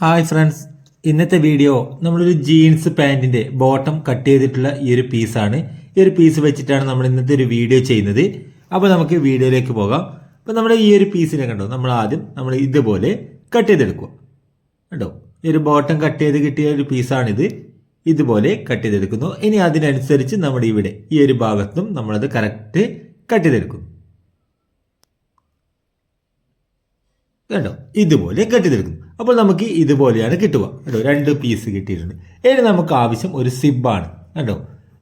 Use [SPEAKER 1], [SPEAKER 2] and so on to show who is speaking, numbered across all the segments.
[SPEAKER 1] Hi friends ഇന്നത്തെ video നമ്മളൊരു jeans പാന്റിന്റെ ബോട്ടം കട്ട് ചെയ്തിട്ടുള്ള ഈ ഒരു പീസാണ് ഈ ഒരു പീസ് വെച്ചിട്ടാണ് നമ്മൾ ഇന്നത്തെ ഒരു വീഡിയോ ചെയ്യുന്നത്. അപ്പോൾ നമുക്ക് വീഡിയോയിലേക്ക് പോകാം. അപ്പോൾ നമ്മൾ ഈ ഒരു പീസിനെ കണ്ടോ? നമ്മൾ ആദ്യം നമ്മൾ ഇതുപോലെ കട്ട് ചെയ്തെടുക്കുക. കണ്ടോ? ഈ ഒരു ബോട്ടം കട്ട് ചെയ്ത് കിട്ടിയ ഒരു പീസാണിത് ഇതുപോലെ കട്ട് ചെയ്തെടുക്കുന്നു. ഇനി അതിനനുസരിച്ച് നമ്മുടെ ഇവിടെ ഈ ഒരു ഭാഗത്തും നമ്മളത് കറക്റ്റ് കട്ട് ചെയ്തെടുക്കുന്നു കണ്ടോ? ഇതുപോലെ കെട്ടിത്തെടുക്കുന്നു അപ്പോൾ നമുക്ക് ഇതുപോലെയാണ് കിട്ടുക. കേട്ടോ രണ്ട് പീസ് കിട്ടിയിട്ടുണ്ട്. ഇനി നമുക്ക് ആവശ്യം ഒരു സിബാണ് കേട്ടോ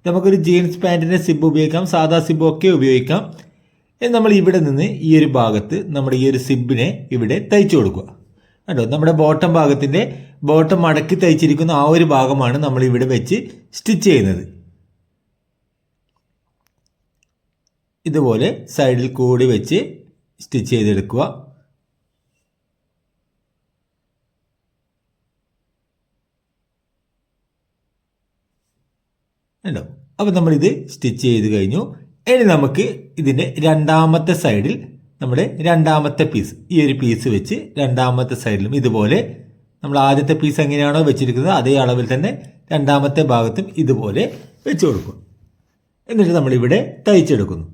[SPEAKER 1] നമുക്കൊരു ജീൻസ് പാന്റിന്റെ സിബ് ഉപയോഗിക്കാം സാധാ സിബ് ഒക്കെ ഉപയോഗിക്കാം. നമ്മൾ ഇവിടെ നിന്ന് ഈ ഒരു ഭാഗത്ത് നമ്മുടെ ഈ ഒരു സിബിനെ ഇവിടെ തയ്ച്ചു കൊടുക്കുക. കേട്ടോ നമ്മുടെ ബോട്ടം ഭാഗത്തിന്റെ ബോട്ടം മടക്കി തയ്ച്ചിരിക്കുന്ന ആ ഒരു ഭാഗമാണ് നമ്മൾ ഇവിടെ വെച്ച് സ്റ്റിച്ച് ചെയ്യുന്നത്. ഇതുപോലെ സൈഡിൽ കൂടി വെച്ച് സ്റ്റിച്ച് ചെയ്തെടുക്കുക. ഉണ്ടോ അപ്പോൾ നമ്മളിത് സ്റ്റിച്ച് ചെയ്ത് കഴിഞ്ഞു. ഇനി നമുക്ക് ഇതിന്റെ രണ്ടാമത്തെ സൈഡിൽ നമ്മുടെ രണ്ടാമത്തെ പീസ് ഈ ഒരു പീസ് വെച്ച് രണ്ടാമത്തെ സൈഡിലും ഇതുപോലെ നമ്മൾ ആദ്യത്തെ പീസ് എങ്ങനെയാണോ വെച്ചിരിക്കുന്നത് അതേ അളവിൽ തന്നെ രണ്ടാമത്തെ ഭാഗത്തും ഇതുപോലെ വെച്ച് കൊടുക്കും. എന്നിട്ട് നമ്മളിവിടെ തയ്ച്ചെടുക്കുന്നു.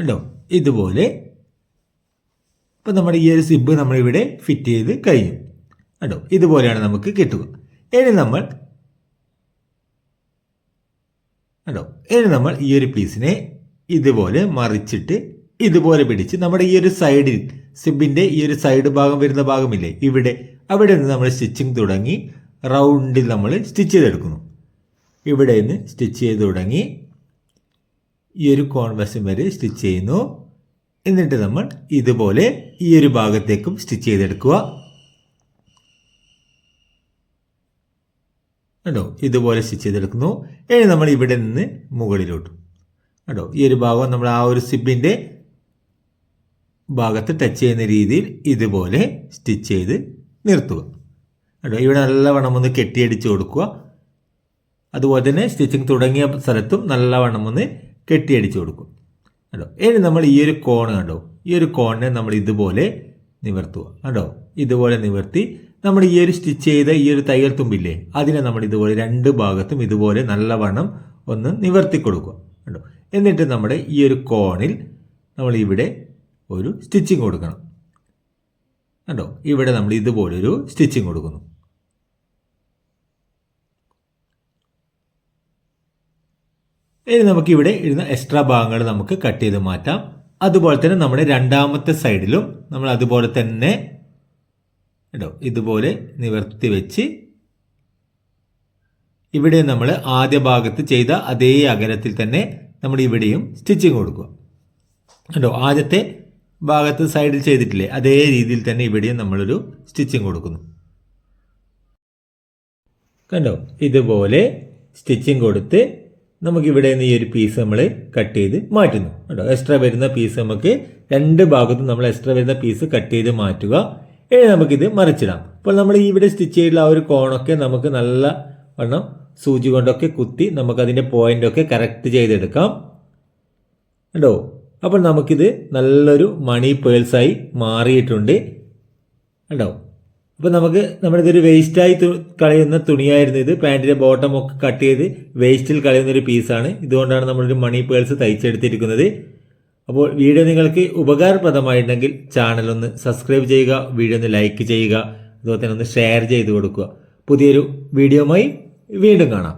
[SPEAKER 1] ഉണ്ടോ ഇതുപോലെ. ഇപ്പം നമ്മുടെ ഈ ഒരു സിബ് നമ്മളിവിടെ ഫിറ്റ് ചെയ്ത് കഴിഞ്ഞു. കണ്ടോ? ഇതുപോലെയാണ് നമുക്ക് കിട്ടുക. ഇനി നമ്മൾ കണ്ടോ? ഇനി നമ്മൾ ഈ ഒരു പീസിനെ ഇതുപോലെ മറിച്ചിട്ട് ഇതുപോലെ പിടിച്ച് നമ്മുടെ ഈ ഒരു സൈഡിൽ സിബിന്റെ ഈ ഒരു സൈഡ് ഭാഗം വരുന്ന ഭാഗമില്ലേ? ഇവിടെ. അവിടെ നിന്ന് നമ്മൾ സ്റ്റിച്ചിങ് തുടങ്ങി റൗണ്ടിൽ നമ്മൾ സ്റ്റിച്ച് ചെയ്തെടുക്കുന്നു. ഇവിടെ നിന്ന് സ്റ്റിച്ച് ചെയ്ത് തുടങ്ങി ഈ ഒരു കോൺവെസും വരെ സ്റ്റിച്ച് ചെയ്യുന്നു. എന്നിട്ട് നമ്മൾ ഇതുപോലെ ഈ ഒരു ഭാഗത്തേക്കും സ്റ്റിച്ച് ചെയ്തെടുക്കുക. കണ്ടോ? ഇതുപോലെ സ്റ്റിച്ച് ചെയ്തെടുക്കുന്നു. ഇനി നമ്മൾ ഇവിടെ നിന്ന് മുകളിലോട്ട്. കേട്ടോ ഈ ഒരു ഭാഗം നമ്മൾ ആ ഒരു സിബിന്റെ ഭാഗത്ത് ടച്ച് ചെയ്യുന്ന രീതിയിൽ ഇതുപോലെ സ്റ്റിച്ച് ചെയ്ത് നിർത്തുക. കേട്ടോ ഇവിടെ നല്ലവണ്ണം ഒന്ന് കെട്ടിയടിച്ച് കൊടുക്കുക. അതുപോലെ തന്നെ സ്റ്റിച്ചിങ് തുടങ്ങിയ സ്ഥലത്തും നല്ലവണ്ണം ഒന്ന് കെട്ടിയടിച്ച് കൊടുക്കും. കണ്ടോ? ഇനി നമ്മൾ ഈ ഒരു കോണ് കണ്ടോ? ഈ ഒരു കോണിനെ നമ്മൾ ഇതുപോലെ നിവർത്തുക. കണ്ടോ? ഇതുപോലെ നിവർത്തി നമ്മൾ ഈ ഒരു സ്റ്റിച്ച് ചെയ്ത ഈ ഒരു തയ്യൽ തുമ്പില്ലേ അതിനെ നമ്മൾ ഇതുപോലെ രണ്ട് ഭാഗത്തും ഇതുപോലെ നല്ലവണ്ണം ഒന്ന് നിവർത്തി കൊടുക്കുക. കണ്ടോ? എന്നിട്ട് നമ്മുടെ ഈ ഒരു കോണിൽ നമ്മൾ ഇവിടെ ഒരു സ്റ്റിച്ചിങ് കൊടുക്കണം. കണ്ടോ? ഇവിടെ നമ്മൾ ഇതുപോലൊരു സ്റ്റിച്ചിങ് കൊടുക്കുന്നു. ഇനി നമുക്ക് ഇവിടെ ഇരുന്ന എക്സ്ട്രാ ഭാഗങ്ങൾ നമുക്ക് കട്ട് ചെയ്ത് മാറ്റാം. അതുപോലെ തന്നെ നമ്മുടെ രണ്ടാമത്തെ സൈഡിലും നമ്മൾ അതുപോലെ തന്നെ കേട്ടോ ഇതുപോലെ നിവർത്തി വെച്ച് ഇവിടെ നമ്മൾ ആദ്യ ഭാഗത്ത് ചെയ്ത അതേ അകലത്തിൽ തന്നെ നമ്മൾ ഇവിടെയും സ്റ്റിച്ചിങ് കൊടുക്കുക. കേട്ടോ ആദ്യത്തെ ഭാഗത്ത് സൈഡിൽ ചെയ്തിട്ടില്ലേ അതേ രീതിയിൽ തന്നെ ഇവിടെയും നമ്മളൊരു സ്റ്റിച്ചിങ് കൊടുക്കുന്നു. കണ്ടോ? ഇതുപോലെ സ്റ്റിച്ചിങ് കൊടുത്ത് നമുക്ക് ഇവിടെ നിന്ന് ഈ ഒരു പീസ് നമ്മൾ കട്ട് ചെയ്ത് മാറ്റുന്നു. കേട്ടോ എക്സ്ട്രാ വരുന്ന പീസ് നമുക്ക് രണ്ട് ഭാഗത്തും നമ്മൾ എക്സ്ട്രാ വരുന്ന പീസ് കട്ട് ചെയ്ത് മാറ്റുക. ഇനി നമുക്കിത് മറിച്ചിടാം. അപ്പോൾ നമ്മൾ ഇവിടെ സ്റ്റിച്ച് ചെയ്തിട്ടുള്ള ആ ഒരു കോണൊക്കെ നമുക്ക് നല്ല വണ്ണം സൂചി കൊണ്ടൊക്കെ കുത്തി നമുക്കതിന്റെ പോയിന്റൊക്കെ കറക്റ്റ് ചെയ്തെടുക്കാം. കേട്ടോ അപ്പോൾ നമുക്കിത് നല്ലൊരു മണി പേഴ്സായി മാറിയിട്ടുണ്ട്. കേട്ടോ അപ്പോൾ നമുക്ക് നമ്മുടെ ഇതൊരു വേസ്റ്റായി കളയുന്ന തുണിയായിരുന്നു ഇത്. പാന്റിന്റെ ബോട്ടം ഒക്കെ കട്ട് ചെയ്ത് വേസ്റ്റിൽ കളയുന്ന ഒരു പീസാണ് ഇതുകൊണ്ടാണ് നമ്മളൊരു മണി പേഴ്സ് തയ്ച്ചെടുത്തിരിക്കുന്നത്. അപ്പോൾ വീഡിയോ നിങ്ങൾക്ക് ഉപകാരപ്രദമായിട്ടുണ്ടെങ്കിൽ ചാനൽ ഒന്ന് സബ്സ്ക്രൈബ് ചെയ്യുക വീഡിയോ ഒന്ന് ലൈക്ക് ചെയ്യുക അതുപോലെ തന്നെ ഒന്ന് ഷെയർ ചെയ്ത് കൊടുക്കുക. പുതിയൊരു വീഡിയോയുമായി വീണ്ടും കാണാം.